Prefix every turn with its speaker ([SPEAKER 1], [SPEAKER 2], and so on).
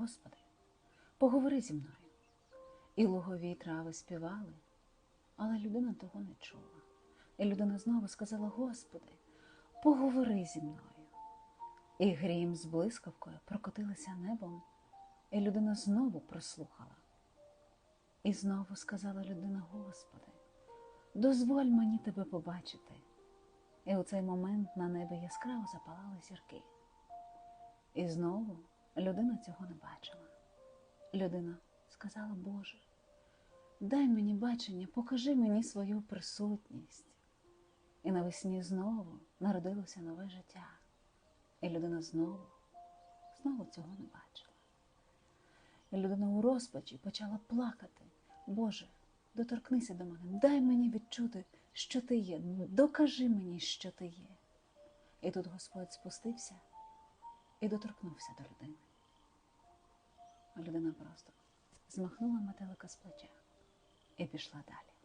[SPEAKER 1] Господи, поговори зі мною. І лугові трави співали, але людина того не чула. І людина знову сказала: Господи, поговори зі мною. І грім з блискавкою прокотилися небом, і людина знову прослухала. І знову сказала людина: Господи, дозволь мені тебе побачити. І у цей момент на небі яскраво запалали зірки. І знову людина цього не бачила. Людина сказала, Боже, дай мені бачення, покажи мені свою присутність. І навесні знову народилося нове життя. І людина знову, знову цього не бачила. І людина у розпачі почала плакати. Боже, доторкнися до мене, дай мені відчути, що ти є, докажи мені, що ти є. І тут Господь спустився і доторкнувся до людини. Людина просто змахнула метелика з плеча і пішла далі.